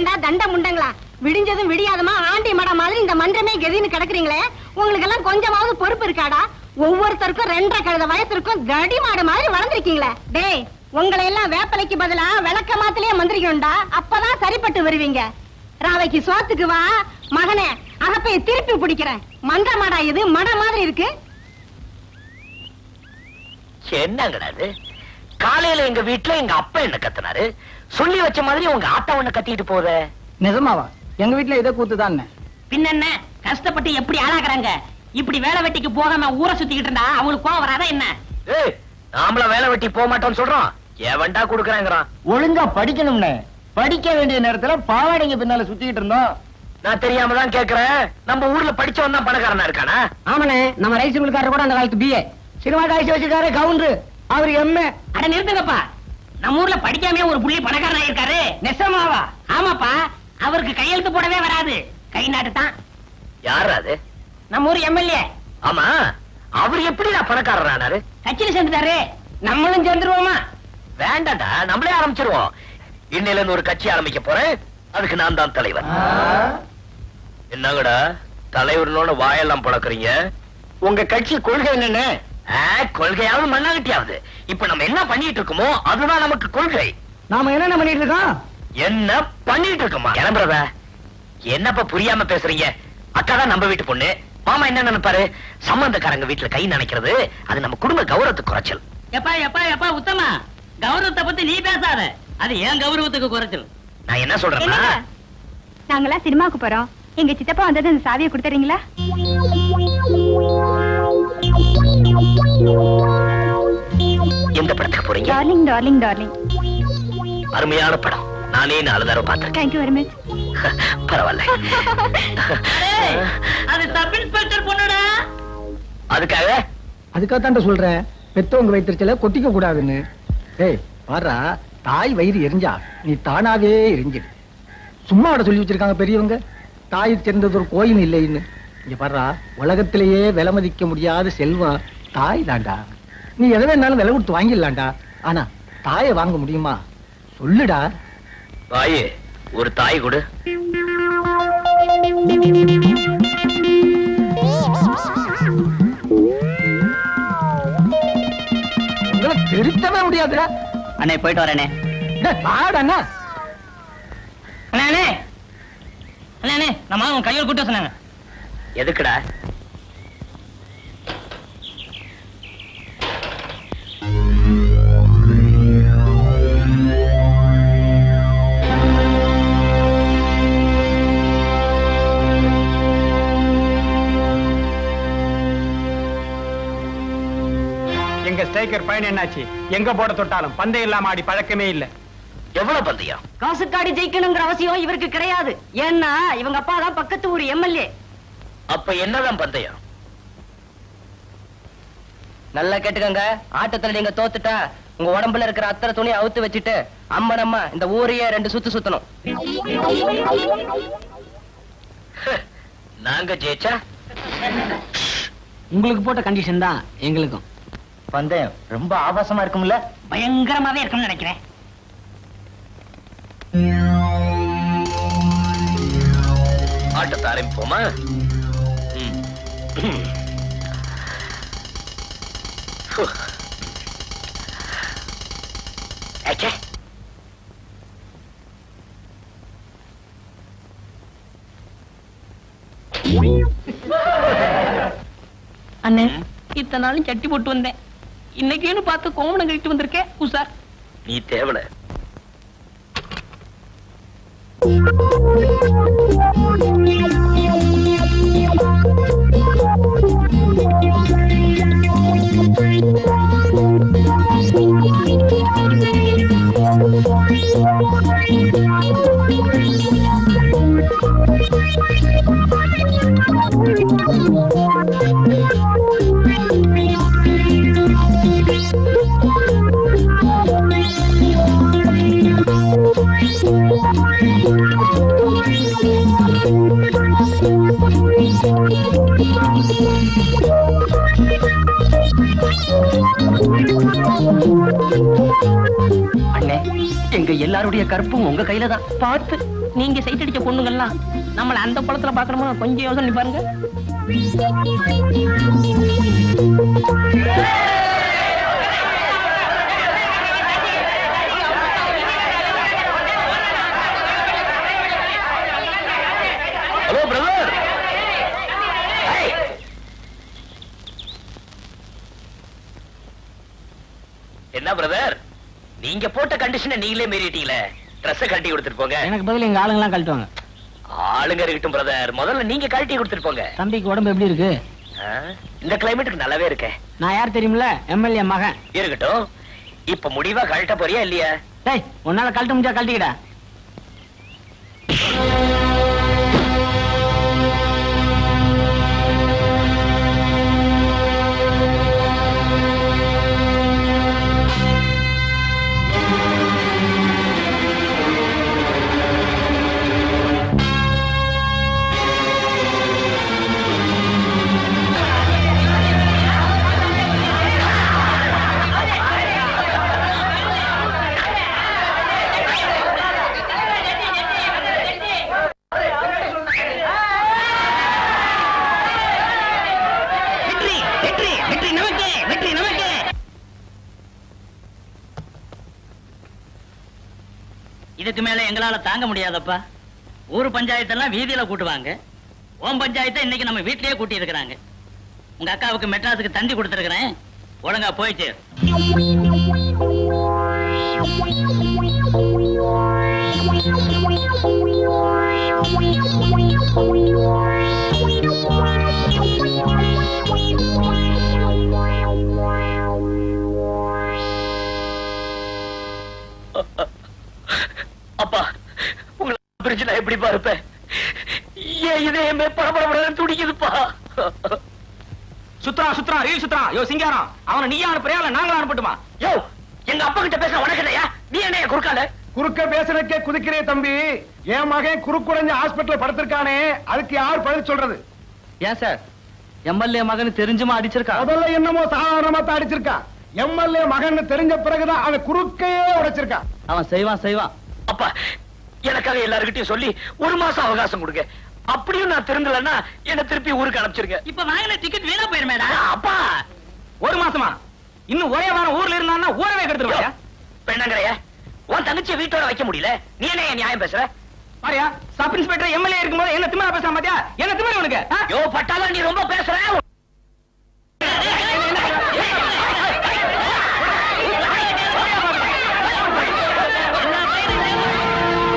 ஏண்டா தண்ட முண்டங்களா? விடிஞ்சதும் விடியாதமா ஆண்டி மட மாதிரி இந்த மன்றமே கெதின்னு கிடக்குறீங்களே? உங்களுக்கு எல்லாம் கொஞ்சமாவது பொறுப்பு இருக்காடா? ஒவ்வொருத்தருக்கும் ரெண்டரை கழுத வயசுக்கும் தடி மாடு மாதிரி வளர்ந்துருக்கீங்களே. டேய் உங்களை எல்லாம் வேப்பலைக்கு பதிலா விளக்க மாத்திலேயே மந்திரிக்கணும்டா. அப்பதான் சரிப்பட்டு வருவீங்க. ராவைக்கு சோத்துக்கு வா. மகனே அகப்பைய திருப்பி பிடிக்கிறேன். மன்ற மாடா இது? மட மாதிரி இருக்கு. என்னங்கடா இது? காலையில எங்க வீட்டுல எங்க அப்பா என்ன கத்துனாரு? சொல்லி வச்ச மாதிரி உங்க ஆத்தா ஒண்ணு கத்திட்டு போதே நிஜமாவா? எங்க வீட்டுல இதே கூத்துதான் பின்ன என்ன கஷ்டப்பட்டு எப்படி ஆளாக்குறாங்க? இப்படி வேலை வெட்டிக்கு போகாம ஊரை சுத்திக்கிட்டு இருந்தா அவங்களுக்கு கோவம் வராதா என்ன? ஏய் நாமள வேலை வெட்டி போக மாட்டோம்னு சொல்றோம். எவன்டா குடுக்கறாங்கறான். ஒழுங்கா படிக்கணும்னே. படிக்க வேண்டிய நேரத்துல பாவாடைங்க பின்னால சுத்திக்கிட்டு இருந்தோம். நான் தெரியாம தான் கேக்குறேன். நம்ம ஊர்ல படிச்சவன் தான் பணக்காரனா இருக்கானா? ஆமாண்ணே நம்ம ரைஸ் மில்காரர் கூட அந்த காலத்து பிஏ சினிமா காய்ச்சி வச்சிருக்காரு கவுண்டரு. அவர் எம்ஏ அட நிறுத்துங்கப்பா. நம்ம ஊர்ல படிக்காம ஒரு புள்ளி பணக்காரனா இருக்காரு நெசமாவா? ஆமாப்பா. அவருக்கு கையெழுத்து போடவே வராது. கை நாட்டு தான் யார் அது? நம்ம ஊர் எம்எல்ஏ. ஆமா. அவர் எப்படி நான் பணக்காரரானாரு கட்சியில சேர்ந்துட்டாரு. நம்மளும் சேர்ந்துருவோமா? வேண்டாம்டா. நம்மளே ஆரம்பிச்சிருவோம். இன்னையில இருந்து ஒரு கட்சி ஆரம்பிக்க போறேன். அதுக்கு நான் தான் தலைவர். என்னங்கடா? தலைவர்னோட வாயெல்லாம் பழக்கறீங்க? உங்க கட்சி கொள்கை என்னன்னு? கொள்கையாவது மண்ணாகட்டியாவது இப்ப நம்ம என்ன பண்ணிட்டு இருக்கோமோ அதுதான் நமக்கு கொள்கை. நாம என்னென்ன பண்ணிட்டு இருக்கோம்? என்ன பண்ணிட்டு இருக்கோமா? கிளம்புறத என்னப்பா புரியாம பேசுறீங்க? அக்கா தான் நம்ம வீட்டு பொண்ணு. மாமா என்ன நினைப்பாரு? சம்பந்தக்காரங்க வீட்டுல கை நினைக்கிறது அது நம்ம குடும்ப கௌரவத்துக்கு குறைச்சல். எப்பா எப்பா எப்பா உத்தமா? கௌரவத்தை பத்தி நீ பேசாத. அது ஏன் கௌரவத்துக்கு குறைச்சல். நான் என்ன சொல்றேன்னா? நாங்கெல்லாம் சினிமாவுக்கு போறோம். எங்க சித்தப்பா வந்தது அந்த சாவியை கொடுத்துறீங்களா? எந்த படத்துக்கு போறீங்க? டார்லிங் டார்லிங் டார்லிங் அருமையான படம். நானே நாலு தடவை பார்த்தேன். தேங்க்யூ வெரி மச் பரவாயில்ல. அது சப் இன்ஸ்பெக்டர் பொண்ணுடா? அதுக்காக? அதுக்காகத்தான் சொல்றேன். பெத்தவங்க வைத்திருச்சல கொட்டிக்க கூடாதுன்னு. ஏய் பாரா தாய் வயிறு எரிஞ்சா நீ தானாவே எரிஞ்சிடு சும்மா விட சொல்லி வச்சிருக்காங்க பெரியவங்க. தாய் சேர்ந்தது ஒரு கோயில் இல்லைன்னு. இங்க பாரா உலகத்திலேயே விலை மதிக்க முடியாத செல்வம் தாய் தாண்டா நீ எதை வேணாலும் விலை கொடுத்து வாங்கிடலாம்டா. ஆனா தாயை வாங்க முடியுமா? சொல்லுடா. தாயே ஒரு தாய் கொடு. திருத்தவே முடியாதுடா. அண்ணே போயிட்டு வரேனே. வாடா அண்ணா. அண்ணே அண்ணே. நம்ம கையில் கூட்ட சொன்னாங்க. எதுக்குடா? எங்க ஸ்ட்ரைக்கர் பயன் என்னாச்சு? எங்க போட தொட்டாலும் பந்தயம் இல்லாம ஆடி பழக்கமே இல்ல. எவ்வளவு பந்தயம் காசுக்காடி ஜெயிக்கணுங்கிற அவசியம் இவருக்கு கிடையாது. ஏன்னா இவங்க அப்பா தான் பக்கத்து ஊர் எம்எல்ஏ. அப்ப என்னதான் பந்தயம்? நல்லா கேட்டுக்கங்க. ஆட்டத்துல நீங்க தோத்துட்டா உங்க உடம்புல இருக்கிற அத்தனை துணி அவுத்து வச்சுட்டு அம்மனம்மா இந்த ஊரையே ரெண்டு சுத்து சுத்தணும். நாங்க ஜெயிச்சா? உங்களுக்கு போட்ட கண்டிஷன் தான் எங்களுக்கும். பந்தயம் ரொம்ப ஆபாசமா இருக்கும்ல? பயங்கரமாவே இருக்கும்னு நினைக்கிறேன். ஆட்டத்தை ஆரம்பிப்போமா. அண்ணே இத்தனை நாளும் சட்டி போட்டு வந்தேன். இன்னைக்குன்னு பார்த்து கோமணம் கழிட்டு வந்திருக்கேன் உசார் நீ தேவல எல்லாருடைய கற்பும் உங்க கையில தான். பார்த்து நீங்க சைட் அடிச்ச நம்மள அந்த குளத்துல பாக்கணுமா கொஞ்சம் யோசனை பாருங்க ஹலோ பிரதர் என்ன பிரதர் நீங்க போட்ட கண்டிஷனை நீங்களே மீறிட்டீங்களே? ட்ரெஸ் கழட்டி கொடுத்துட்டு போங்க. எனக்கு பதில் எங்க ஆளுங்கெல்லாம் கழட்டுவாங்க. ஆளுங்க இருக்கட்டும் பிரதர் முதல்ல நீங்க கழட்டி கொடுத்துட்டு போங்க. தம்பிக்கு உடம்பு எப்படி இருக்கு? இந்த கிளைமேட்டுக்கு நல்லாவே இருக்கே. நான் யார் தெரியுமில்ல? எம்எல்ஏ மகன். இருக்கட்டும். இப்ப முடிவா கழட்ட போறியா இல்லையா? டேய் உன்னால கழட்ட முடிஞ்சா கழட்டிக்கடா. இதுக்கு மேல எங்களால தாங்க முடியாதப்பா. ஊர் பஞ்சாயத்தெல்லாம் வீதியில கூட்டுவாங்க. ஓம் பஞ்சாயத்தை இன்னைக்கு நம்ம வீட்லயே கூட்டி இருக்கிறாங்க உங்க அக்காவுக்கு மெட்ராஸுக்கு தந்தி கொடுத்துருக்கிறேன். ஒழுங்கா போயிட்டு அப்பா பிரிச்சு நான் எப்படி பார்ப்பேன் ஏன் இதயமே படபடபடன்னு துடிக்குதுப்பா. சுத்ரா சுத்ரா ரீல் சுத்ரா. யோ சிங்காரம். அவனை நீயா அனுப்புறியா இல்ல நாங்களா அனுப்பட்டுமா? யோ எங்க அப்பா கிட்ட பேச உனக்கு இல்லையா? நீ என்ன குறுக்கால? குறுக்க பேசுறதுக்கே குதிக்கிறே தம்பி. என் மகன் குறுக்குடைஞ்ச ஹாஸ்பிட்டல்ல படுத்திருக்கானே. அதுக்கு யார் பதில் சொல்றது? ஏன் சார்? எம்எல்ஏ மகன் தெரிஞ்சுமா அடிச்சிருக்கா? முதல்ல என்னமோ சாதாரணமா தான் அடிச்சிருக்கான் எம்எல்ஏ மகன் தெரிஞ்ச பிறகுதான் அவன் குறுக்கையே உடைச்சிருக்கான் அவன் செய்வான் செய்வான். அப்பா எனக்காக எல்லாருக்கிட்டையும் சொல்லி ஒரு மாசம் அவகாசம் கொடுங்க. அப்படியும் நான் திருந்தலன்னா என்ன திருப்பி ஊருக்கு அனுப்பிச்சிருங்க. இப்ப வாங்கின டிக்கெட் வீணா போயிருமேடா. அப்பா! ஒரு மாசமா? இன்னும் ஒரே வாரம் ஊர்ல இருந்தான்னா ஊரவே கெடுத்துருவாயா? பெண்ணங்கரைய உன் தங்கச்சியை வீட்டோட வைக்க முடியல. நீ என்ன என் நியாயம் பேசுற? பாரியா சப் இன்ஸ்பெக்டர் எம்எல்ஏ இருக்கும்போது என்ன திமிரா பேசாம பாத்தியா? என்ன திமிர உனக்கு? யோ பட்டாளா நீ ரொம்ப பேசுற?